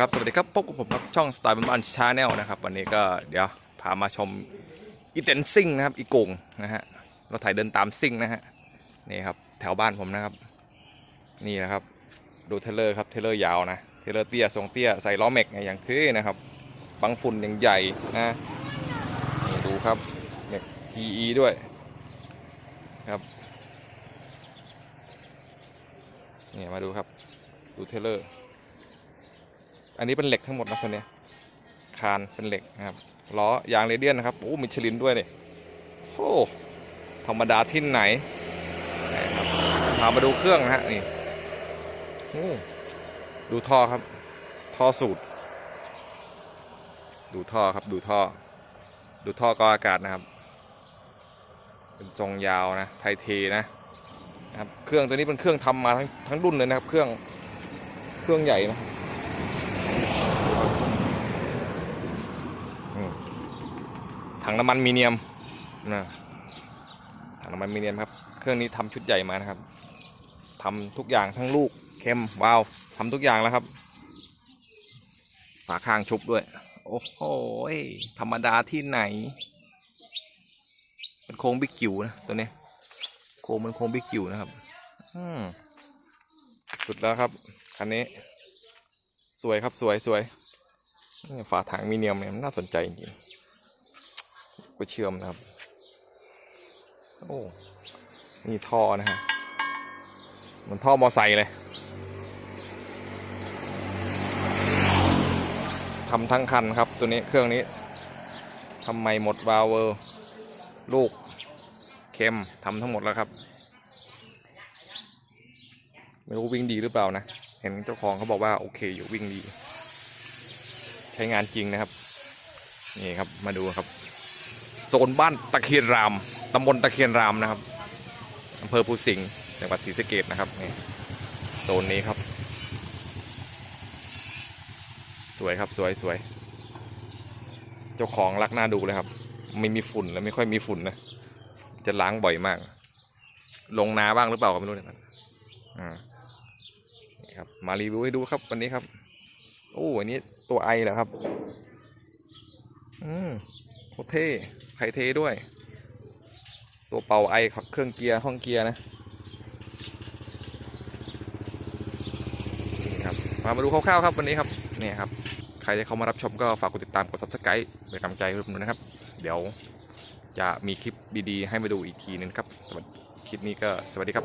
ครับ สวัสดีครับ พบกับผมครับช่องสไตล์บ้านชาแนลนะครับ วันนี้ก็เดี๋ยวพามาชมอีเตนซิ่งนะครับ อีกงนะฮะเราถไถเดินตามซิ่งนะฮะนี่ครับแถวบ้านผมนะครับ นี่นะครับ ดูเทเลอร์ครับเทเลอร์ยาวนะเทเลอร์เตี้ยทรงเตี้ยใส่ล้อแม็กไงอย่างเท่นะครับบังฝุ่นอย่างใหญ่นะนี่ดูครับเม็ก TE ด้วยครับนี่มาดูครับดูเทเลอร์ อันนี้เป็นเหล็กทั้งหมดนะคนนี้คานเป็นเหล็กนะครับล้อยางเรเดียนนะครับโอ้มิชลินด้วยเนี่ยโอ้ธรรมดาที่ไหนนะครับพามาดูเครื่องนะฮะนี่ดูท่อครับ ท่อสูตร ดูท่อครับดูท่อ ดูท่อกรออากาศนะครับ เป็นทรงยาวนะไทเทนะนะครับ เครื่องตัวนี้เป็นเครื่องทำมาทั้งทั้งรุ่นเลยนะครับ เครื่องเครื่องใหญ่นะ อืม ถังน้ำมันมีเนียมนะถังน้ำมันมีเนียมครับ เครื่องนี้ทำชุดใหญ่มานะครับทำทุกอย่างทั้งลูกเค็มวาล์วทำทุกอย่างแล้วครับ ฝาข้างชุบด้วย โอ้โหธรรมดาที่ไหน เป็นโค้งบิ๊กกิวนะตัวนี้โค้งมันโค้งบิ๊กกิวนะครับอสุดแล้วครับคันนี้ สวยครับสวยสวยฝาถังมีเนียมเนี่ยน่าสนใจจริง ๆก็เชื่อมนะครับ โอ้นี่ท่อนะฮะมือนท่อมอไซค์เลยทำทั้งคันครับ ตัวนี้เครื่องนี้ทำไมหมดวาวเวอร์ลูกเค็มทำทั้งหมดแล้วครับ ไม่รู้วิ่งดีหรือเปล่านะ เห็นเจ้าของเขาบอกว่าโอเคอยู่วิ่งดี ใช้งานจริงนะครับ นี่ครับมาดูครับ โซนบ้านตะเคียนรามตำบลตะเคียนรามนะครับอำเภอภูสิงห์จังหวัดศรีสะเกดนะครับนี่โซนนี้ครับ สวยครับสวยสวย เจ้าของรักหน้าดูเลยครับ ไม่มีฝุ่นและไม่ค่อยมีฝุ่นนะ จะล้างบ่อยมาก ลงนาบ้างหรือเปล่าก็ไม่รู้เนี่ยอ่านี่ครับมารีวิวให้ดูครับวันนี้ครับ โอ้อันนี้ตัวไอเหรอครับ อืม โคเท่ไฮเทด้วย ตัวเป่าไอขับเครื่องเกียร์ห้องเกียร์นะนี่ครับมามาดูคร่าวๆครับวันนี้ครับนี่ครับ ใครที่เข้ามารับชมก็ฝากกดติดตามกด subscribe เป็นกำลังใจให้ผมด้วยนะครับ เดี๋ยวจะมีคลิปดีๆ ให้มาดูอีกทีนึงครับสวัสดีคลิปนี้ก็สวัสดีครับ